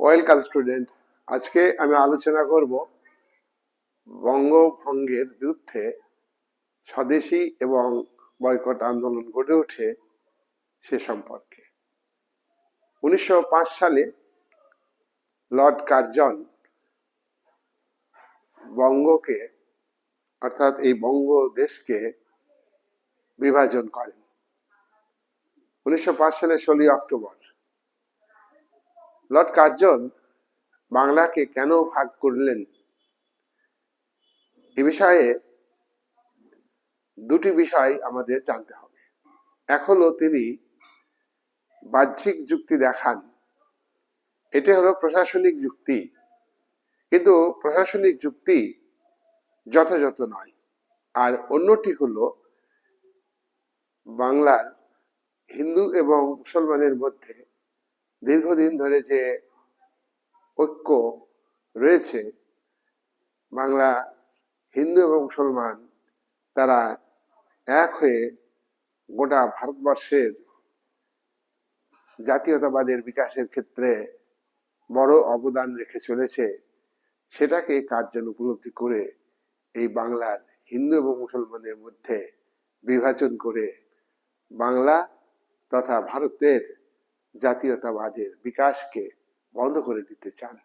Welcome student আজকে আমি আলোচনা করব বঙ্গভঙ্গের বিরুদ্ধে স্বদেশী এবং বয়কট আন্দোলন গড়ে ওঠে সে সম্পর্কে। উনিশশো পাঁচ সালে লর্ড কার্জন বঙ্গকে, অর্থাৎ এই বঙ্গ দেশকে বিভাজন করেন। উনিশশো সালে ষোলোই অক্টোবর লর্ড কার্জন বাংলাকে কেন ভাগ করলেন? এ বিষয়ে দুটি বিষয় আমাদের জানতে হবে। এক হলো তিনি বাহ্যিক যুক্তি দেখান। এটি হলো প্রশাসনিক যুক্তি। কিন্তু প্রশাসনিক যুক্তি যথাযথ নয়। আর অন্যটি হলো বাংলার হিন্দু এবং মুসলমানের মধ্যে দীর্ঘদিন ধরে যে ঐক্য রয়েছে বাংলা হিন্দু এবং মুসলমান, তারা এক হয়ে গোটা ভারতবর্ষের জাতীয়তাবাদের বিকাশের ক্ষেত্রে বড় অবদান রেখে চলেছে, সেটাকে কার্জন উপলব্ধি করে এই বাংলার হিন্দু এবং মুসলমানের মধ্যে বিভাজন করে বাংলা তথা ভারতের জাতীয়তাবাদের বিকাশকে বন্ধ করে দিতে চান।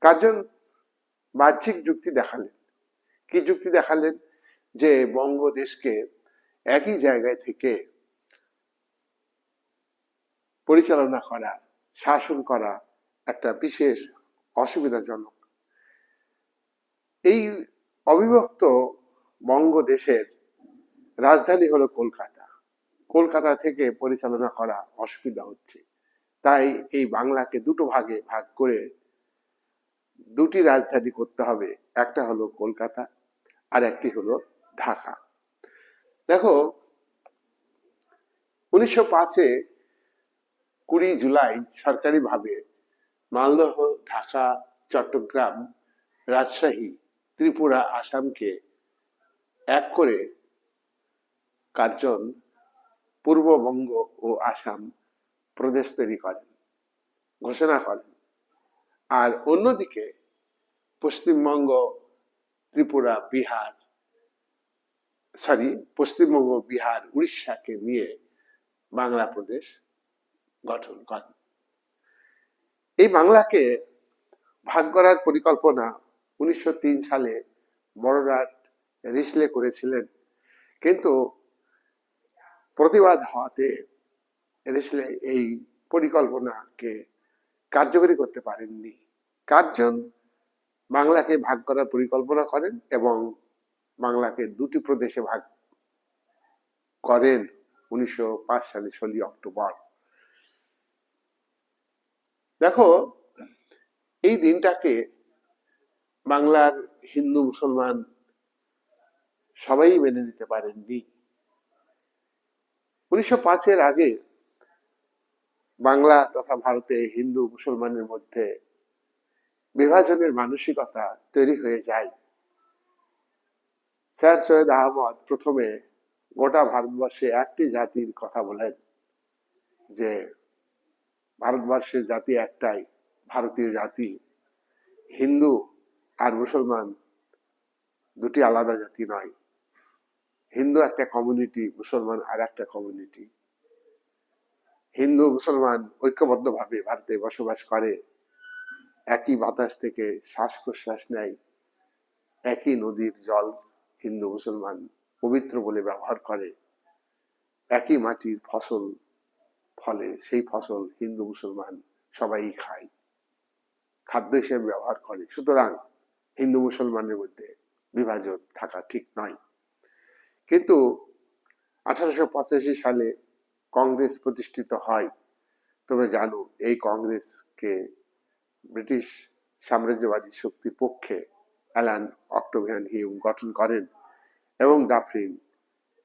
কার্জন বাহ্যিক যুক্তি দেখালেন। কি যুক্তি দেখালেন? যে বঙ্গ দেশকে একই জায়গায় থেকে পরিচালনা করা, শাসন করা একটা বিশেষ অসুবিধাজনক। এই অবিভক্ত বঙ্গদেশের রাজধানী হলো কলকাতা। কলকাতা থেকে পরিচালনা করা অসুবিধা হচ্ছে। তাই এই বাংলাকে দুটো ভাগে ভাগ করে দুটি রাজধানী করতে হবে। একটা হলো কলকাতা আর একটি হলো ঢাকা। দেখো, উনিশশো পাঁচে কুড়ি জুলাই সরকারিভাবে মালদহ, ঢাকা, চট্টগ্রাম, রাজশাহী, ত্রিপুরা, আসামকে এক করে কার্জন পূর্ববঙ্গ ও আসাম প্রদেশ তৈরি করেন, ঘোষণা করেন। আর অন্যদিকে পশ্চিমবঙ্গ, ত্রিপুরা, বিহার সরি পশ্চিমবঙ্গ, বিহার, উড়িষ্যাকে নিয়ে বাংলা প্রদেশ গঠন করেন। এই বাংলাকে ভাগ করার পরিকল্পনা উনিশশো তিন সালে বড়রাট রিসলে করেছিলেন। কিন্তু প্রতিবাদ হওয়াতে রিসলে এই পরিকল্পনাকে কার্যকরী করতে পারেননি। কার্জন বাংলাকে ভাগ করার পরিকল্পনা করেন এবং বাংলাকে দুটি প্রদেশে ভাগ করেন উনিশশো পাঁচ সালে ষোলোই অক্টোবর। দেখো, এই দিনটাকে বাংলার হিন্দু মুসলমান সবাই মেনে নিতে পারেননি। উনিশশো পাঁচের আগে বাংলা তথা ভারতে হিন্দু মুসলমানের মধ্যে বিভাজনের মানসিকতা তৈরি হয়ে যায়। স্যার সৈয়দ আহমদ প্রথমে গোটা ভারতবর্ষে একটি জাতির কথা বলেন যে, ভারতবর্ষের জাতি একটাই, ভারতীয় জাতি। হিন্দু আর মুসলমান দুটি আলাদা জাতি নয়। হিন্দু একটা কমিউনিটি মুসলমান আর একটা কমিউনিটি হিন্দু, মুসলমান ঐক্যবদ্ধভাবে ভারতে বসবাস করে, একই বাতাস থেকে শ্বাস প্রশ্বাস নেয়, একই নদীর জল হিন্দু, মুসলমান পবিত্র বলে ব্যবহার করে, একই মাটির ফসল ফলে সেই ফসল হিন্দু, মুসলমান সবাই খায়, খাদ্য হিসেবে ব্যবহার করে। সুতরাং হিন্দু, মুসলমানের মধ্যে বিভাজন থাকা ঠিক নয়। কিন্তু আঠারোশো পঁচাশি সালে কংগ্রেস প্রতিষ্ঠিত হয়। তোমরা জানো, এই কংগ্রেসকে ব্রিটিশ সাম্রাজ্যবাদী শক্তির পক্ষে অ্যালান অক্টোভিয়ান হিউম গঠন করেন এবং ডাফরিন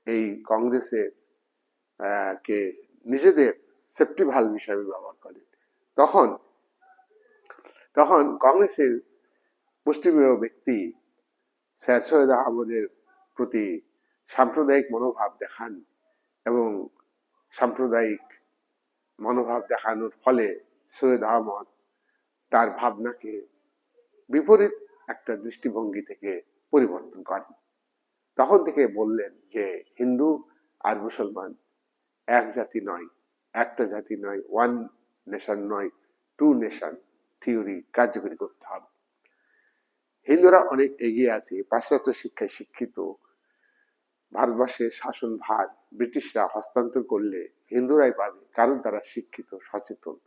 এই কংগ্রেসের কে নিজেদের সেফটি ভাল্ব হিসাবে ব্যবহার করেন। তখন তখন কংগ্রেসের মুষ্টিমেয় ব্যক্তি স্যার সৈয়দ আহমদের প্রতি সাম্প্রদায়িক মনোভাব দেখান এবং সাম্প্রদায়িক মনোভাব দেখানোর ফলে সৈয়দ আহমদ তার ভাবনাকে বিপরীত একটা দৃষ্টিভঙ্গি থেকে পরিবর্তন করেন। তখন থেকে বললেন যে, হিন্দু আর মুসলমান এক জাতি নয়, একটা জাতি নয় ওয়ান নেশন নয় টু নেশন থিওরি কার্যকরী করতে হবে। হিন্দুরা অনেক এগিয়ে আছে, পাশ্চাত্য শিক্ষায় শিক্ষিত ভারতবর্ষের শাসন ভার ব্রিটিশরা হস্তান্তর করলে হিন্দুরাই পাবে, কারণ তারা শিক্ষিত, সচেতন।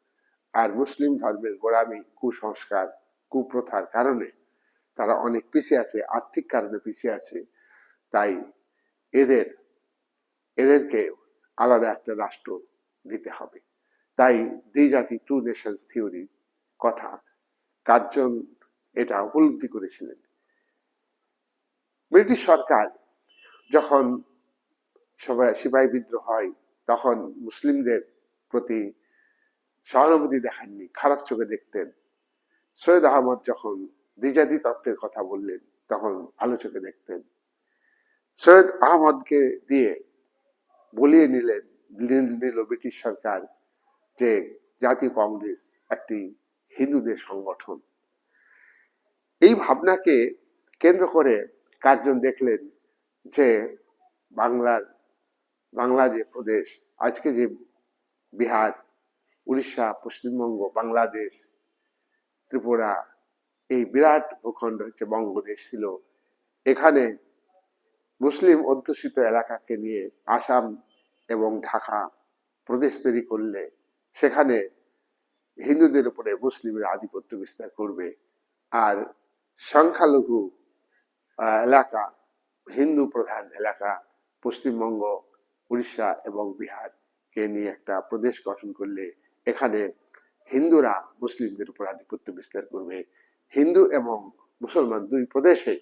আর মুসলিম ধর্মের গোড়ামি, কুসংস্কার, কুপ্রথার কারণে তারা অনেক পিছিয়ে আছে, আর্থিক কারণে পিছিয়ে আছে। তাই এদের, এদেরকে আলাদা একটা রাষ্ট্র দিতে হবে। তাই দ্বি জাতি টু নেশনস থিওরি কথা, কার্জন এটা উপলব্ধি করেছিলেন। ব্রিটিশ সরকার যখন সবাই, সিপাহী বিদ্রোহ হয়, তখন মুসলিমদের প্রতি সহানুভূতি দেখাননি, খারাপ চোখে দেখতেন। সৈয়দ আহমদ যখন দ্বিজাতি তত্ত্বের কথা বললেন, তখন ভালো চোখে দেখতেন। সৈয়দ আহমদকে দিয়ে বলিয়ে নিলেন নিল ব্রিটিশ সরকার যে জাতীয় কংগ্রেস একটি হিন্দুদের সংগঠন। এই ভাবনাকে কেন্দ্র করে কার্জন দেখলেন যে বাংলার, বাংলা যে প্রদেশ, আজকে যে বিহার, উড়িষ্যা, পশ্চিমবঙ্গ, বাংলাদেশ, ত্রিপুরা, এই বিরাট ভূখণ্ড হচ্ছে বঙ্গদেশ ছিল। এখানে মুসলিম অধ্যুষিত এলাকাকে নিয়ে আসাম এবং ঢাকা প্রদেশ তৈরি করলে সেখানে হিন্দুদের উপরে মুসলিমের আধিপত্য বিস্তার করবে। আর সংখ্যালঘু এলাকা হিন্দু প্রধান এলাকা, পশ্চিমবঙ্গ, উড়িষ্যা এবং বিহার কে নিয়ে একটা প্রদেশ গঠন করলে এখানে হিন্দুরা মুসলিমদের উপর আধিপত্য বিস্তার করবে। হিন্দু এবং মুসলমান দুই প্রদেশে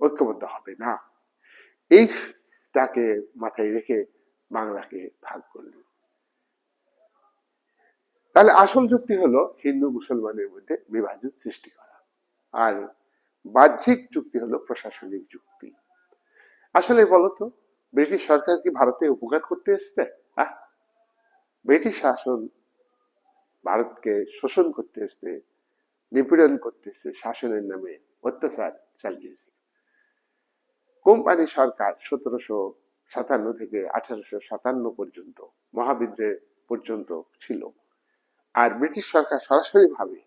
ঐক্যবদ্ধ হবে না। এইটাকে মাথায় রেখে বাংলাকে ভাগ করলেন তাহলে আসল যুক্তি হলো হিন্দু মুসলমানের মধ্যে বিভাজন সৃষ্টি করা। আর বাহ্যিক যুক্তি হলো প্রশাসনিক যুক্তি। আসলে বলতো, ব্রিটিশ সরকার কি ভারতে উপকার করতে এসছে? আহ? ব্রিটিশ শাসন ভারতকে শোষণ করতে এসছে, নিপীড়ন করতে এসছে, শাসনের নামে অত্যাচার চালিয়েছে। কোম্পানি সরকার সতেরোশো সাতান্ন থেকে আঠারোশো সাতান্ন পর্যন্ত, মহাবিদ্রোহ পর্যন্ত ছিল। আর ব্রিটিশ সরকার সরাসরি ভাবে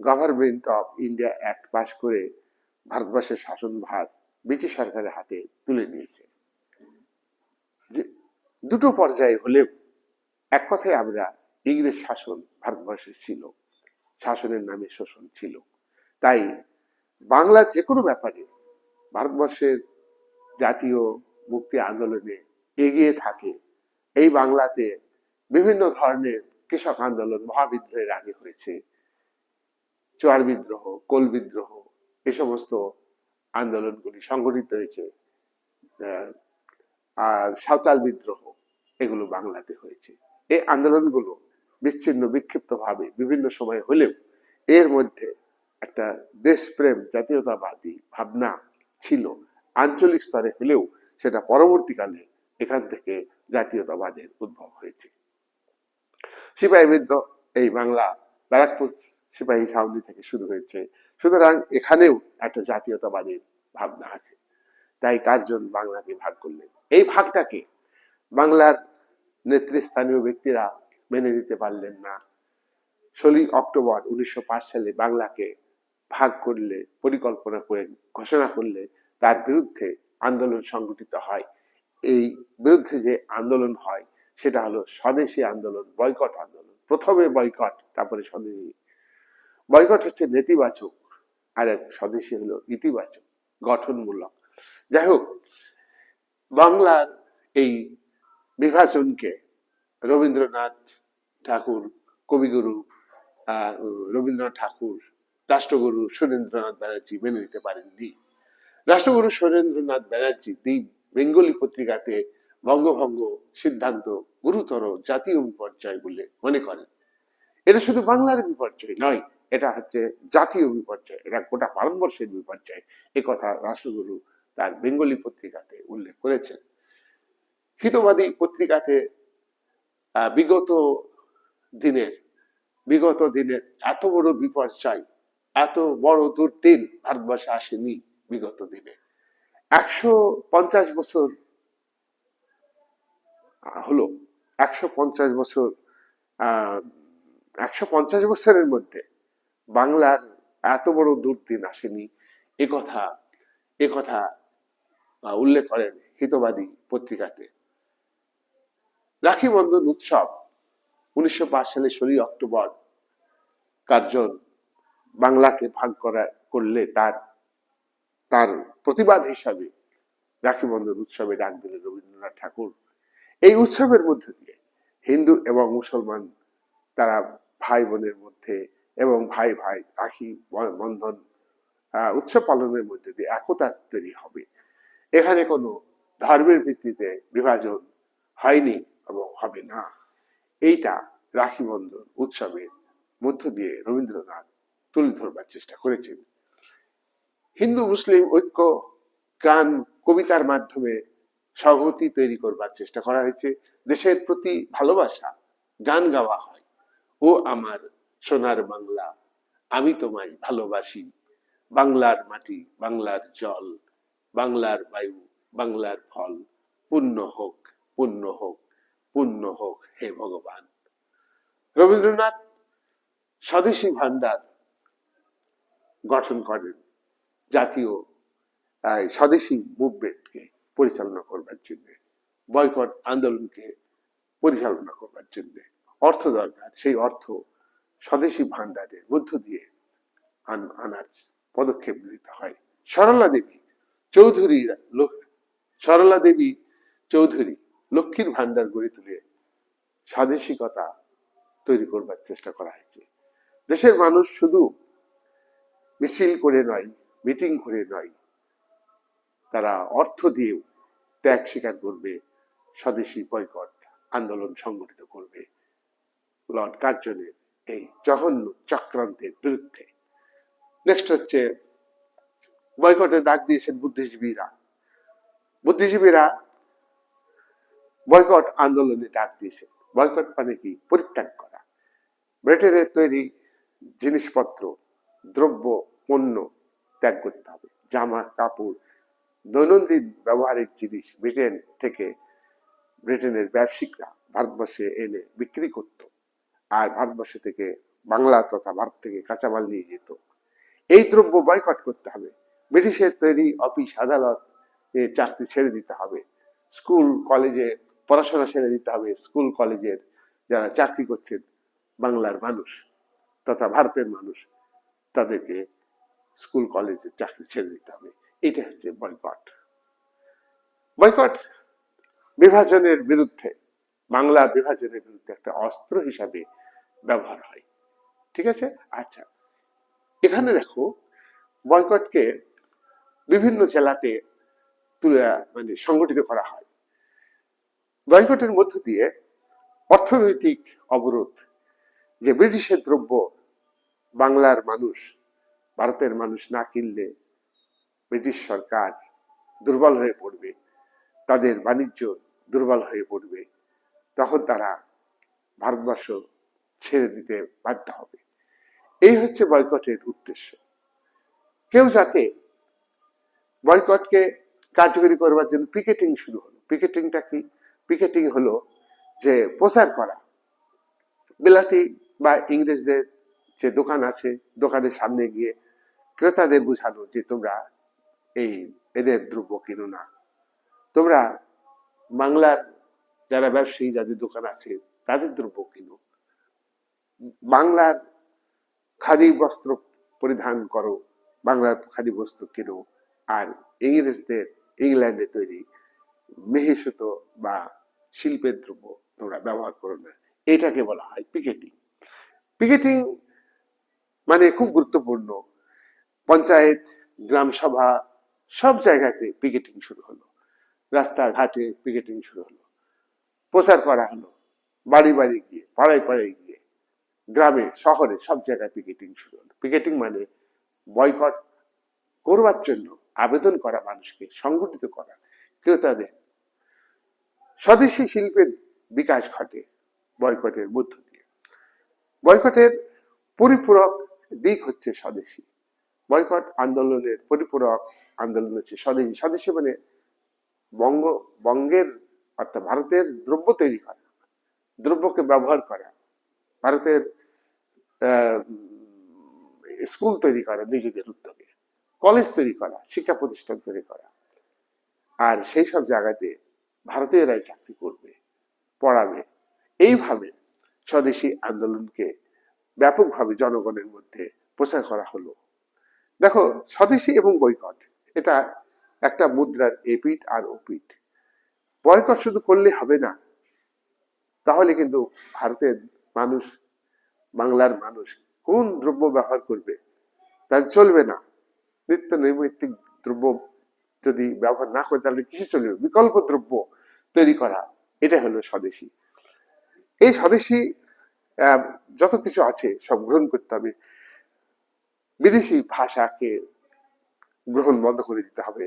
government of India act pass করে ভারতবর্ষের শাসনভার ব্রিটিশ সরকারের হাতে তুলে নিয়েছে। যে দুটো পর্যায়ে হলেও এক কথায় আমরা ইংরেজ শাসন ভারতবর্ষে ছিল, শাসনের নামে শোষণ ছিল। তাই বাংলা যে কোনো ব্যাপারে ভারতবর্ষের জাতীয় মুক্তি আন্দোলনে এগিয়ে থাকে, এই বাংলাতে বিভিন্ন ধরনের কৃষক আন্দোলন, মহাবিদ্রোহের আগে হয়েছে। চোয়ার বিদ্রোহ, কোল বিদ্রোহ, এ সমস্ত আন্দোলনগুলি সংগঠিত হয়েছে আর সাঁওতাল বিদ্রোহ এগুলো বাংলাতে হয়েছে। এই আন্দোলনগুলো বিচ্ছিন্ন বিক্ষিপ্ত ভাবে বিভিন্ন সময় হলেও এর মধ্যে একটা দেশপ্রেম, জাতীয়তাবাদী ভাবনা ছিল। আঞ্চলিক স্তরে হলেও সেটা পরবর্তীকালে এখান থেকে জাতীয়তাবাদের উদ্ভব হয়েছে। সিপাহী বিদ্রোহ এই বাংলা ব্যারাকপুর সিপাহী ছাউনি থেকে শুরু হয়েছে। সুতরাং এখানেও একটা জাতীয়তাবাদের ভাবনা আছে। তাই কার্জন বাংলাকে ভাগ করলেন? এই ভাগটাকে বাংলার নেতৃস্থানীয় ব্যক্তিরা মেনে নিতে পারলেন না। ষোলোই অক্টোবর উনিশশো পাঁচ সালে বাংলাকে ভাগ করলে, পরিকল্পনা করে, ঘোষণা করলে তার বিরুদ্ধে আন্দোলন সংগঠিত হয়। এই বিরুদ্ধে যে আন্দোলন হয়, সেটা হলো স্বদেশী আন্দোলন, বয়কট আন্দোলন। প্রথমে বয়কট, তারপরে স্বদেশী। বয়কট হচ্ছে নেতিবাচক আর এক স্বদেশী হলো ইতিবাচক, গঠনমূলক। যাই হোক, বাংলার এই বিভাজনকে রবীন্দ্রনাথ ঠাকুর, কবিগুরু রবীন্দ্রনাথ ঠাকুর, রাষ্ট্রগুরু সুরেন্দ্রনাথ ব্যানার্জি মেনে নিতে পারেননি। রাষ্ট্রগুরু সুরেন্দ্রনাথ ব্যানার্জি দি বেঙ্গলি পত্রিকাতে বঙ্গভঙ্গ সিদ্ধান্ত গুরুতর জাতীয় বিপর্যয় বলে মনে করেন। এটা শুধু বাংলার বিপর্যয় নয় এটা হচ্ছে জাতীয় বিপর্যয়, এটা গোটা ভারতবর্ষের বিপর্যয়। এ কথা রাষ্ট্রগুরু তার বেঙ্গলি পত্রিকাতে উল্লেখ করেছেন। হিতবাদী পত্রিকাতে বিগত দিনের বিগত দিনের এত বড় বিপর্যয়, এত বড় দুর্দিন ভারতবর্ষে আসেনি বিগত দিনে। একশো পঞ্চাশ বছর হলো, একশো পঞ্চাশ বছর আহ একশো পঞ্চাশ বছরের মধ্যে বাংলার এত বড় দুর্দিন আসেনি। এ কথা এ কথা উল্লেখ করেন হিতবাদী পত্রিকাতে। রাখি বন্ধন উৎসব উনিশশো পাঁচ সালে ষোলোই অক্টোবর কার্জন বাংলাকে ভাগ করা, করলে তার তার প্রতিবাদ হিসাবে রাখি বন্ধন উৎসবে ডাক দিলেন রবীন্দ্রনাথ ঠাকুর। এই উৎসবের মধ্যে দিয়ে হিন্দু এবং মুসলমান তারা ভাই বোনের মধ্যে এবং ভাই ভাই রাখি বন্ধন উৎসব পালনের মধ্যে দিয়ে একতা তৈরি হবে। এখানে কোনো ধর্মের ভিত্তিতে বিভাজন হয়নি এবং হবে না। এইটা রাখি বন্ধন উৎসবের মধ্য দিয়ে রবীন্দ্রনাথ তুলে ধরবার চেষ্টা করেছেন। হিন্দু, মুসলিম, ঐক্য, গান, কবিতার মাধ্যমে সংহতি তৈরি করবার চেষ্টা করা হয়েছে। দেশের প্রতি ভালোবাসা গান গাওয়া হয়। ও আমার সোনার বাংলা, আমি তোমায় ভালোবাসি। বাংলার মাটি, বাংলার জল, বাংলার বায়ু, বাংলার ফল, পুণ্য হোক পুণ্য হোক পুণ্য হোক হে ভগবান। রবীন্দ্রনাথ স্বদেশী ভান্ডার গঠন করেন জাতীয় স্বদেশী মুভমেন্টকে পরিচালনা করবার জন্য, বয়কট আন্দোলনকে পরিচালনা করবার জন্য। অর্থ দরকার, সেই অর্থ স্বদেশী ভান্ডারের মধ্য দিয়ে আনার পদক্ষেপ নিতে হয়। সরলা দেবী চৌধুরী সরলা দেবী চৌধুরী লক্ষ্মীর ভান্ডার গড়ে তুলে স্বাদেশিকতা তৈরি করবার চেষ্টা করা হয়েছে। দেশের মানুষ শুধু মিছিল করে নয়, মিটিং করে নয়, তারা অর্থ দিয়েও ত্যাগ স্বীকার করবে, স্বদেশী বয়কট আন্দোলন সংগঠিত করবে। লর্ড কার্জনের এই জঘন্য চক্রান্তের বিরুদ্ধে। নেক্সট হচ্ছে, বয়কটে ডাক দিয়েছেন বুদ্ধিজীবীরা। বুদ্ধিজীবীরা বয়কট আন্দোলনে ডাক দিয়েছেন। বয়কট মানে কি? পরিত্যাগ করা। ব্রিটেনের তৈরি জিনিসপত্র, দ্রব্য, পণ্য ত্যাগ করতে হবে। জামা, কাপড়, দৈনন্দিন ব্যবহারিক জিনিস ব্রিটেন থেকে ব্রিটেনের ব্যবসায়িকরা ভারতবর্ষে এনে বিক্রি করত। আর ভারতবর্ষ থেকে বাংলা তথা ভারত থেকে কাঁচামাল নিয়ে যেত। এই দ্রব্য বয়কট করতে হবে। ব্রিটিশের তৈরি অফিস আদালত চাকরি ছেড়ে দিতে হবে। স্কুল কলেজে পড়াশোনা ছেড়ে দিতে হবে। স্কুল কলেজের যারা চাকরি করছেন, বাংলার মানুষ তথা ভারতের মানুষ, তাদেরকে স্কুল কলেজে চাকরি ছেড়ে দিতে হবে। এটা হচ্ছে বয়কট বয়কট বিভাজনের বিরুদ্ধে বাংলা বিভাজনের বিরুদ্ধে একটা অস্ত্র হিসাবে ব্যবহার হয়। ঠিক আছে? আচ্ছা এখানে দেখো, বয়কটকে বিভিন্ন জেলাতে তুলে মানে সংগঠিত করা হয়। বয়কটের মধ্য দিয়ে অর্থনৈতিক অবরোধ, যে ব্রিটিশের দ্রব্য বাংলার মানুষ, ভারতের মানুষ না কিনলে ব্রিটিশ সরকার দুর্বল হয়ে পড়বে, তাদের বাণিজ্য দুর্বল হয়ে পড়বে। তখন তারা ভারতবর্ষ ছেড়ে দিতে বাধ্য হবে। এই হচ্ছে বয়কটের উদ্দেশ্য। কেউ যাতে বয়কটকে কার্যকরী করবার জন্য পিকেটিং শুরু হলো। পিকেটিংটা কি? পিকেটিং হলো যে প্রচার করা। বিলাতি বা ইংরেজদের যে দোকান আছে, দোকানের সামনে গিয়ে ক্রেতাদের বোঝানো যে তোমরা এই এদের দ্রব্য কিনো না। তোমরা বাংলার যারা ব্যবসায়ী, যাদের দোকান আছে, তাদের দ্রব্য কিনো। বাংলার খাদি বস্ত্র পরিধান করো, বাংলার খাদি বস্ত্র কিনো, আর ইংরেজদের ইংল্যান্ডে তৈরি মেহেসুত বা শিল্পের দ্রব্য তোমরা ব্যবহার করো না। এটাকে বলা হয় পিকেটিং। পিকেটিং মানে খুব গুরুত্বপূর্ণ। পঞ্চায়েত, গ্রাম সভা, সব জায়গাতে পিকেটিং শুরু হলো। রাস্তাঘাটে পিকেটিং শুরু হলো। প্রচার করা হলো। বাড়ি বাড়ি গিয়ে, পাড়ায় পাড়ায় গিয়ে, গ্রামে, শহরে সব জায়গায় পিকেটিং শুরু হলো। পিকেটিং মানে বয়কট করবার জন্য আবেদন করা মানুষকে, সংগঠিত করা, ক্রেতাদের। স্বদেশী শিল্পের বিকাশ ঘটে বয়কটের মধ্য দিয়ে। বয়কটের পরিপূরক দিক হচ্ছে স্বদেশী। বয়কট আন্দোলনের পরিপূরক আন্দোলন হচ্ছে স্বদেশী। স্বদেশী মানে বঙ্গ, বঙ্গের অর্থাৎ ভারতের দ্রব্য তৈরি করা, দ্রব্যকে ব্যবহার করা। ভারতের স্কুল তৈরি করা নিজেদের উদ্যোগে, কলেজ তৈরি করা, শিক্ষা প্রতিষ্ঠান তৈরি করা। আর সেই সব জায়গাতে ভারতীয়রাই চাকরি করবে, পড়াবে। এইভাবে স্বদেশী আন্দোলনকে ব্যাপকভাবে জনগণের মধ্যে প্রচার করা হলো। দেখো, স্বদেশী এবং বৈকট, এটা একটা মুদ্রার এপিট আর ওপিট বয়কট শুধু করলে হবে না। তাহলে কিন্তু ভারতের মানুষ, বাংলার মানুষ কোন দ্রব্য ব্যবহার করবে? তাদের চলবে না। নিত্য নৈমিত্তিক দ্রব্য যদি ব্যবহার না করে, তাহলে কিসে চলবে? বিকল্প দ্রব্য তৈরি করা এটা হলো স্বদেশী। এই স্বদেশী যত কিছু আছে সব গ্রহণ করতে হবে। বিদেশি ভাষাকে গ্রহণ বন্ধ করে দিতে হবে।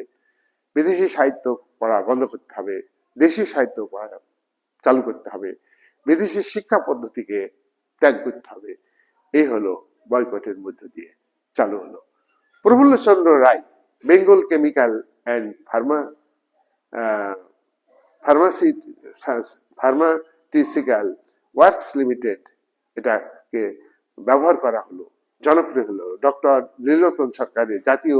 বিদেশি সাহিত্য পড়া বন্ধ করতে হবে। দেশীয় সাহিত্য চালু করতে হবে। বিদেশি শিক্ষা পদ্ধতিকে ত্যাগ করতে হবে। এই হলো বয়কটের মধ্য দিয়ে চালু হলো। Prafulla Chandra Ray, Bengal chemical and pharma pharmacy pharmaceutical works limited এটাকে ব্যবহার করা হলো, জনপ্রিয় হলো। ডক্টর নীলরতন সরকারের জাতীয়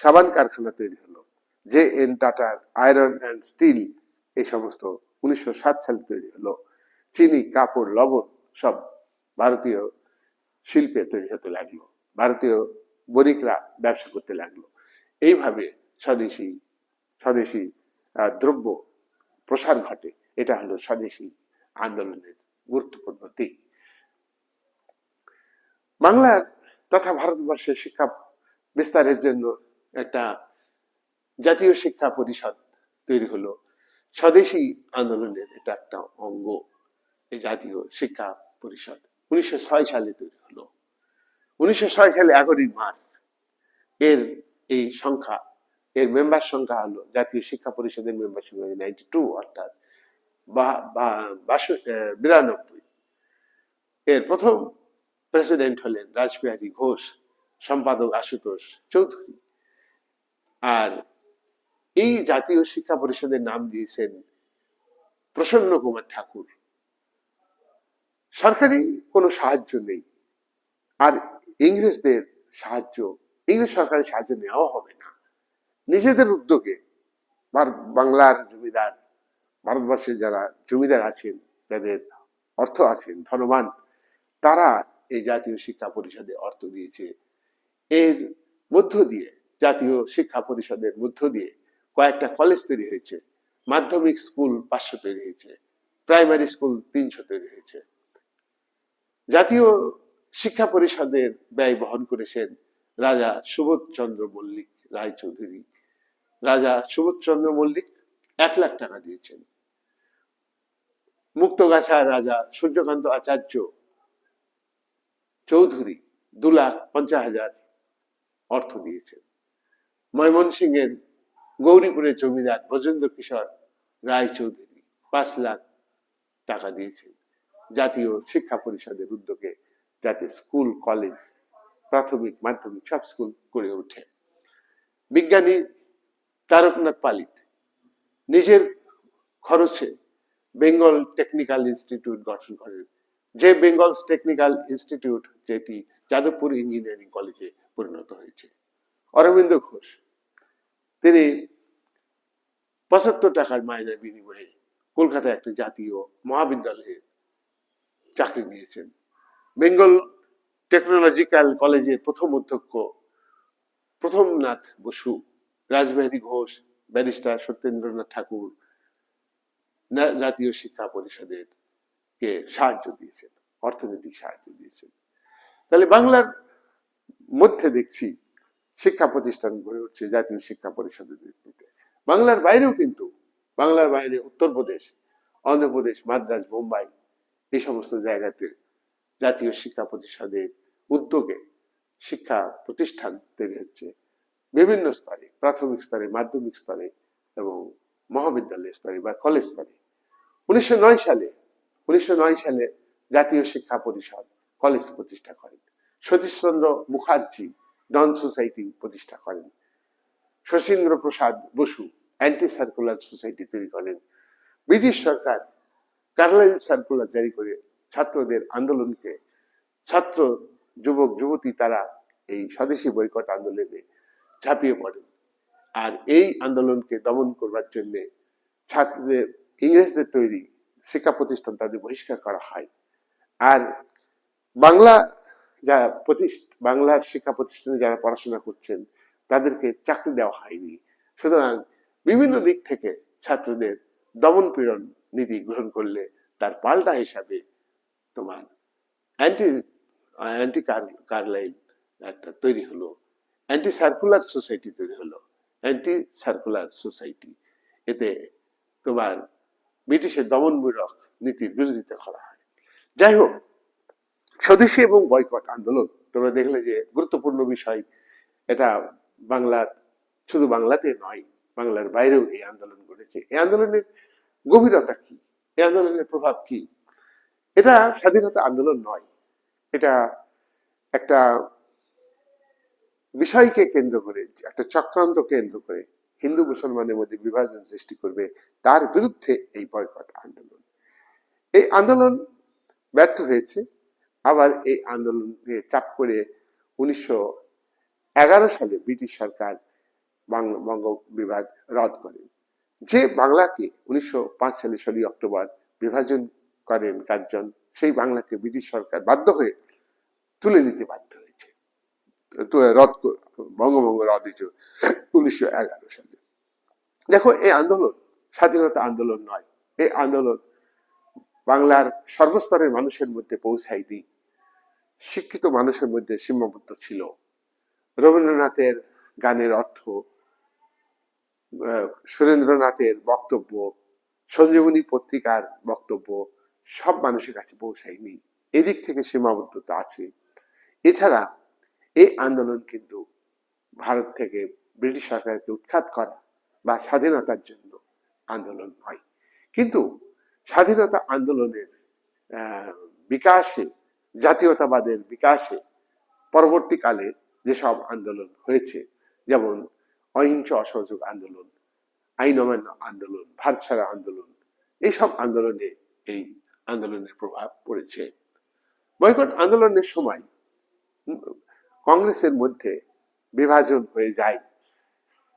সাবান কারখানা তৈরি হলো, জে এন টাটার আয়রন অ্যান্ড স্টিল এই সমস্ত উনিশশো সাত সালে তৈরি হলো। চিনি, কাপড়, লবণ সব ভারতীয় শিল্পে তৈরি হতে লাগল। ভারতীয় বণিকরা ব্যবসা করতে লাগল। এইভাবে স্বদেশী স্বদেশী দ্রব্য প্রসার ঘটে। এটা হলো স্বদেশী আন্দোলনের গুরুত্বপূর্ণ দিক। বাংলার তথা ভারতবর্ষের শিক্ষা বিস্তারের জন্য একটা জাতীয় শিক্ষা পরিষদ তৈরি হলো। স্বদেশী আন্দোলনের এটা একটা অঙ্গ, এই জাতীয় শিক্ষা পরিষদ। উনিশশো ছয় সালে তৈরি হলো। উনিশশো ছয় সালে এগারোই মার্চ এর এই সংখ্যা, এর মেম্বার সংখ্যা হলো জাতীয় শিক্ষা পরিষদের মেম্বার সংখ্যা নাইনটি টু অর্থাৎ বিরানব্বই। এর প্রথম প্রেসিডেন্ট হলেন রাসবিহারী ঘোষ, সম্পাদক আশুতোষ চৌধুরী। আর এই জাতীয় শিক্ষা পরিষদের নাম দিয়েছেন প্রসন্ন কুমার ঠাকুর। সরকারি কোনো সাহায্য নেই। আর ইংরেজদের সাহায্য, ইংরেজ সরকারের সাহায্য নেওয়া হবে না। নিজেদের উদ্যোগে ভারত বাংলার জমিদার, ভারতবর্ষে যারা জমিদার আছেন, যাদের অর্থ আছেন, ধনবান, তারা এই জাতীয় শিক্ষা পরিষদে অর্থ দিয়েছে। এর মধ্য দিয়ে, জাতীয় শিক্ষা পরিষদের মধ্য দিয়ে কয়েকটা কলেজ তৈরি হয়েছে। মাধ্যমিক স্কুল পাঁচশো তৈরি হয়েছে। প্রাইমারি স্কুল তিনশো তৈরি হয়েছে। জাতীয় শিক্ষা পরিষদের ব্যয় বহন করেছেন রাজা সুবোধচন্দ্র মল্লিক রায়চৌধুরী। রাজা সুবোধচন্দ্র মল্লিক এক লাখ টাকা দিয়েছেন। মুক্তগাছা রাজা সূর্যকান্ত আচার্য চৌধুরী দু লাখ পঞ্চাশ হাজার অর্থ দিয়েছেন। ময়মনসিংহের গৌরীপুরের জমিদার ব্রজেন্দ্র কিশোর রায় চৌধুরী পাঁচ লাখ টাকা দিয়েছেন। জাতীয় শিক্ষা পরিষদের উদ্যোগে যাতে স্কুল, কলেজ, প্রাথমিক, মাধ্যমিক সব স্কুল গড়ে ওঠে। বিজ্ঞানী তারকনাথ পালিত নিজের খরচে বেঙ্গল টেকনিক্যাল ইনস্টিটিউট গঠন করেন। যে বেঙ্গল টেকনিক্যাল ইনস্টিটিউট, যেটি যাদবপুর ইঞ্জিনিয়ারিং কলেজে পরিণত হয়েছে। অরবিন্দ ঘোষ তিনি পঁচাত্তর টাকার মাইনের বিনিময়ে কলকাতায় একটা জাতীয় মহাবিদ্যালয়ে চাকরি নিয়েছেন। বেঙ্গল টেকনোলজিক্যাল কলেজের প্রথম অধ্যক্ষ প্রথমনাথ বসু, রাজবিহারী ঘোষ, ব্যারিস্টার সত্যেন্দ্রনাথ ঠাকুর জাতীয় শিক্ষা পরিষদের কে সাহায্য দিয়েছেন, অর্থনৈতিক সাহায্য দিয়েছেন। তাহলে বাংলার মধ্যে দেখছি শিক্ষা প্রতিষ্ঠান গড়ে উঠছে, জাতীয় শিক্ষা পরিষদের নেতৃত্বে। বাংলার বাইরেও কিন্তু, বাংলার বাইরে উত্তরপ্রদেশ, অন্ধ্রপ্রদেশ, মাদ্রাজ বোম্বাই এই সমস্ত জায়গাতে জাতীয় শিক্ষা পরিষদের উদ্যোগে শিক্ষা প্রতিষ্ঠান তৈরি হচ্ছে। বিভিন্ন স্তরে, প্রাথমিক স্তরে, মাধ্যমিক স্তরে এবং মহাবিদ্যালয় স্তরে বা কলেজ স্তরে। উনিশশো নয় সালে, উনিশশো নয় সালে জাতীয় শিক্ষা পরিষদ কলেজ প্রতিষ্ঠা করেন। সতীশচন্দ্র মুখার্জি ডন সোসাইটি প্রতিষ্ঠা করেন। Shashindra Prasad Basu anti circular society তৈরি করেন। ব্রিটিশ সরকার কার্লাইল সার্কুলার জারি করে ছাত্রদের আন্দোলনকে ছাত্র, যুবক, যুবতী তারা এই স্বদেশী বৈকট আন্দোলনে ঝাঁপিয়ে পড়েন আর এই আন্দোলনকে দমন করবার জন্য ছাত্রদের, ইংরেজদের তৈরি শিক্ষা প্রতিষ্ঠান তাদের বহিষ্কার করা হয়। আর বাংলা যা বাংলার শিক্ষা প্রতিষ্ঠানে যারা পড়াশোনা করছেন, তাদেরকে চাকরি দেওয়া হয়নি। সুতরাং বিভিন্ন দিক থেকে ছাত্রদের দমন পীড়ন নীতি গ্রহণ করলে তার পাল্টা হিসাবে তোমার অ্যান্টি অ্যান্টি কার্লাইল একটা তৈরি হলো অ্যান্টি সার্কুলার সোসাইটি তৈরি হলো অ্যান্টি সার্কুলার সোসাইটি এতে তোমার ব্রিটিশের দমনমূলক নীতির বিরোধিতা করা হয়। যাই হোক স্বদেশী এবং বয়কট আন্দোলন। তোমরা দেখলে যে গুরুত্বপূর্ণ বিষয়, এটা বাংলা, শুধু বাংলাতে নয়, বাংলার বাইরেও এই আন্দোলন ঘটেছে। এই আন্দোলনের গভীরতা কি? এই আন্দোলনের প্রভাব কি? এটা স্বাধীনতা আন্দোলন নয়। এটা একটা বিষয়কে কেন্দ্র করে, একটা চক্রান্ত কেন্দ্র করে হিন্দু মুসলমানের মধ্যে বিভাজন সৃষ্টি করবে, তার বিরুদ্ধে এই বয়কট আন্দোলন। এই আন্দোলন ব্যর্থ হয়েছে। আবার এই আন্দোলনকে চাপ করে উনিশশো এগারো সালে ব্রিটিশ সরকার বঙ্গ বিভাগ রদ করেন যে বাংলাকে উনিশশো পাঁচ সালে ষোলোই অক্টোবর বিভাজন করেন কার্জন, সেই বাংলাকে ব্রিটিশ সরকার বাধ্য হয়ে তুলে নিতে বাধ্য হয়েছে। রদ বঙ্গভঙ্গ রদ হয়েছে উনিশশো এগারো সালে। দেখো, এই আন্দোলন স্বাধীনতা আন্দোলন নয়। এই আন্দোলন বাংলার সর্বস্তরের মানুষের মধ্যে পৌঁছায়নি। শিক্ষিত মানুষের মধ্যে সীমাবদ্ধ ছিল। রবীন্দ্রনাথের গানের অর্থ সুরেন্দ্রনাথের বক্তব্য, সঞ্জীবনী পত্রিকার বক্তব্য, সব মানুষের কাছে পৌঁছায়নি। এদিক থেকে সীমাবদ্ধতা আছে। এছাড়া এই আন্দোলন কিন্তু ভারত থেকে ব্রিটিশ সরকারকে উৎখাত করা বা স্বাধীনতার জন্য আন্দোলন নয়। কিন্তু স্বাধীনতা আন্দোলনের বিকাশে জাতীয়তাবাদের বিকাশে পরবর্তীকালে যেসব আন্দোলন হয়েছে, যেমন অহিংস অসহযোগ আন্দোলন, আইন অমান্য আন্দোলন, ভারত ছাড়া আন্দোলন এইসব আন্দোলনে এই আন্দোলনের প্রভাব পড়েছে। বয়কট আন্দোলনের সময় কংগ্রেসের মধ্যে বিভাজন হয়ে যায়।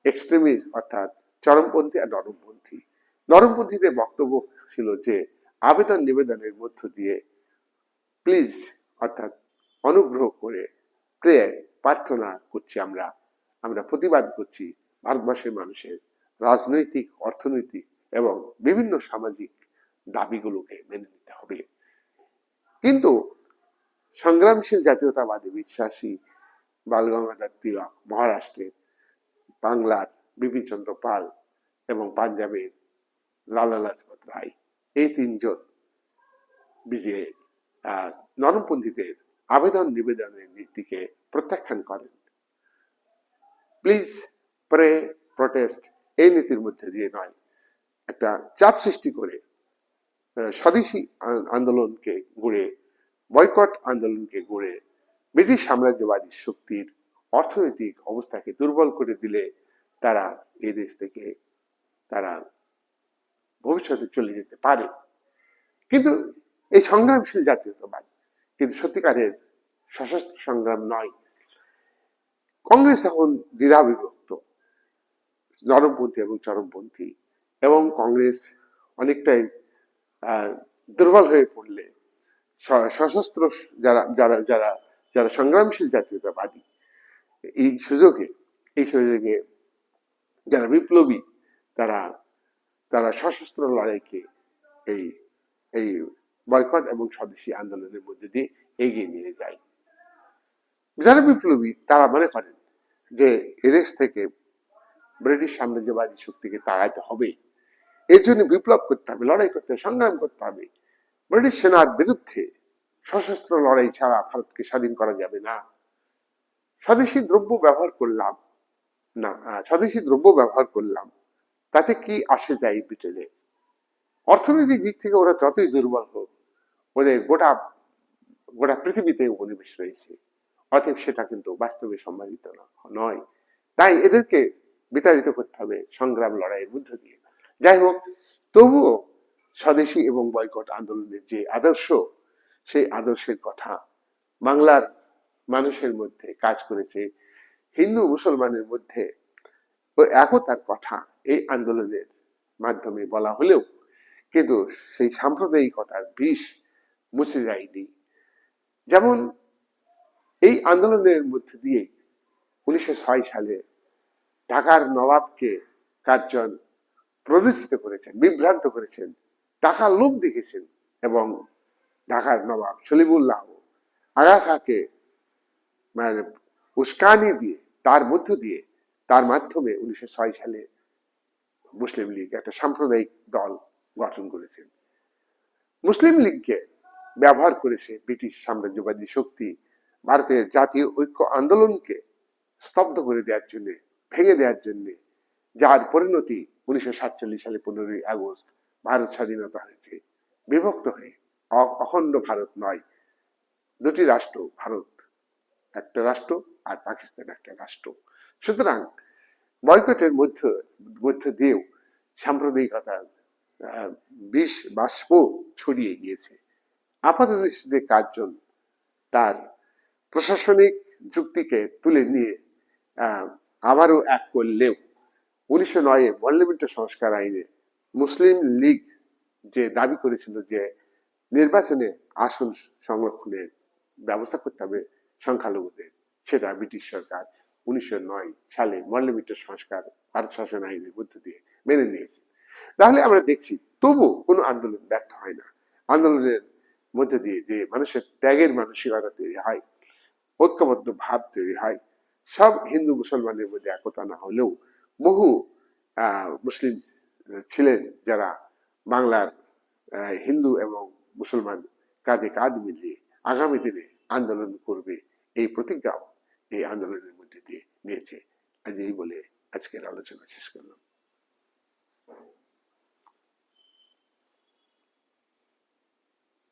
এক্সট্রিমিস্ট অর্থাৎ চরমপন্থী আর নরমপন্থী। নরমপন্থীদের বক্তব্য ছিল যে আবেদন নিবেদনের মধ্য দিয়ে প্লিজ অর্থাৎ অনুগ্রহ করে প্রেয়ার প্রার্থনা করছি আমরা। আমরা প্রতিবাদ করছি ভারতবর্ষের মানুষের রাজনৈতিক অর্থনৈতিক এবং বিভিন্ন সামাজিক দাবিগুলোকে মেনে নিতে হবে। কিন্তু সংগ্রামশীল জাতীয়তাবাদী বিশ্বাসী বালগঙ্গাধর তিলক মহারাষ্ট্রের বাংলার বিপিন চন্দ্র পাল এবং পাঞ্জাবের লালা লাজপত রায় এই তিনজন বিজয়ে আহ, নরমপন্থীদের আবেদন নিবেদনের নীতিকে প্রত্যাখ্যান করেন। প্লিজ প্রে প্রটেস্ট এই নীতির মধ্যে দিয়ে নয়, একটা চাপ সৃষ্টি করে স্বদেশী আন্দোলনকে গড়ে, বয়কট আন্দোলনকে গড়ে, ব্রিটিশ সাম্রাজ্যবাদী শক্তির অর্থনৈতিক অবস্থাকে দুর্বল করে দিলে তারা এই দেশ থেকে, তারা ভবিষ্যতে চলে যেতে পারে। কিন্তু এই সংগ্রামশীল জাতীয়তাবাদ কিন্তু সত্যিকারের সশস্ত্র সংগ্রাম নয়। কংগ্রেস এখন দ্বিধা বিভক্ত নরমপন্থী এবং চরমপন্থী, এবং কংগ্রেস অনেকটাই দুর্বল হয়ে পড়লে সশস্ত্র যারা যারা যারা যারা সংগ্রামশীল জাতীয়তাবাদী, এই সুযোগে এই সুযোগে যারা বিপ্লবী, তারা তারা সশস্ত্র লড়াইকে এই এই বয়কট এবং স্বদেশী আন্দোলনের মধ্যে দিয়ে এগিয়ে নিয়ে যায়। যারা বিপ্লবী, তারা মনে করেন যে এদেশ থেকে ব্রিটিশ সাম্রাজ্যবাদী শক্তিকে তাড়াইতে হবে। এর জন্য বিপ্লব করতে হবে, লড়াই করতে হবে, সংগ্রাম করতে হবে। ব্রিটিশ সেনার বিরুদ্ধে সশস্ত্র লড়াই ছাড়া ভারতকে স্বাধীন করা যাবে না। স্বদেশী দ্রব্য ব্যবহার করলাম না স্বদেশী দ্রব্য ব্যবহার করলাম, তাতে কি আসে যায় ব্রিটেনে? অর্থনৈতিক দিক থেকে ওরা যতই দুর্বল হোক ওদের গোটা গোটা পৃথিবীতে উপনিবেশ রয়েছে। অতএব সেটা কিন্তু বাস্তবে সম্মানিত নয়। তাই এদেরকে বিতাড়িত করতে হবে সংগ্রাম লড়াইয়ের মধ্য দিয়ে। যাই হোক, তবুও স্বদেশী এবং বয়কট আন্দোলনের যে আদর্শ, সেই আদর্শের কথা বাংলার মানুষের মধ্যে কাজ করেছে, হিন্দু মুসলমানের মধ্যে একতার কথা এই আন্দোলনের মাধ্যমে বলা হলেও কিন্তু সেই সাম্প্রদায়িকতার বিষ মুছে যায়নি। যেমন এই আন্দোলনের মধ্যে দিয়ে উনিশশো ছয় সালে ঢাকার নবাবকে কার্জন প্ররোচিত করেছেন, বিভ্রান্ত করেছেন টাকা লোভ দেখেছেন এবং ঢাকার নবাব সলিমুল্লাহ আগা খাকে মানে উস্কানি দিয়ে, তার মধ্য দিয়ে, তার মাধ্যমে উনিশশো ছয় সালে মুসলিম লীগ একটা সাম্প্রদায়িক দল গঠন করেছেন। মুসলিম লীগকে ব্যবহার করেছে ব্রিটিশ সাম্রাজ্যবাদী শক্তি ভারতের জাতীয় ঐক্য আন্দোলনকে স্তব্ধ করে দেওয়ার জন্য, ভেঙে দেওয়ার জন্য, যার পরিণতি উনিশশো সাতচল্লিশ সালে পনেরোই আগস্ট ভারত স্বাধীনতা হয়েছে। বিভক্ত হয়ে অখণ্ড ভারত নয়, দুটি রাষ্ট্র, ভারত একটা রাষ্ট্র আর পাকিস্তান একটা রাষ্ট্র। সুতরাং বয়কটের মধ্য মধ্য দিয়েও সাম্প্রদায়িকতার বিষ বাষ্প ছড়িয়ে গিয়েছে। আপাত দৃষ্টিতে কার্জন তার প্রশাসনিক যুক্তিকে তুলে নিয়ে আবারও এক করলেও উনিশশো নয়ে পার্লামেন্ট সংস্কার আইনে মুসলিম লীগ যে দাবি করেছিল যে নির্বাচনে আসন সংরক্ষণের ব্যবস্থা করতে হবে সংখ্যালঘুদের, সেটা ব্রিটিশ সরকার উনিশশো নয় সালে পার্লামেন্ট সংস্কার ভারত শাসন আইনের মধ্য দিয়ে মেনে নিয়েছে। তাহলে আমরা দেখছি তবু কোনো আন্দোলন ব্যর্থ হয় না। আন্দোলনের মধ্যে দিয়ে যে মানুষের ত্যাগের মানসিকতা তৈরি হয়, ঐক্যবদ্ধ ভাব তৈরি হয়, সব হিন্দু মুসলমানের মধ্যে একতা না হলেও বহু মুসলিম ছিলেন যারা বাংলার হিন্দু এবং মুসলমান কাঁধে কাঁধ মিলিয়ে আগামী দিনে আন্দোলন করবে, এই প্রতিজ্ঞাও এই আন্দোলনের মধ্যে দিয়ে নিয়েছে। আজ এই বলে আজকের আলোচনা শেষ করলাম।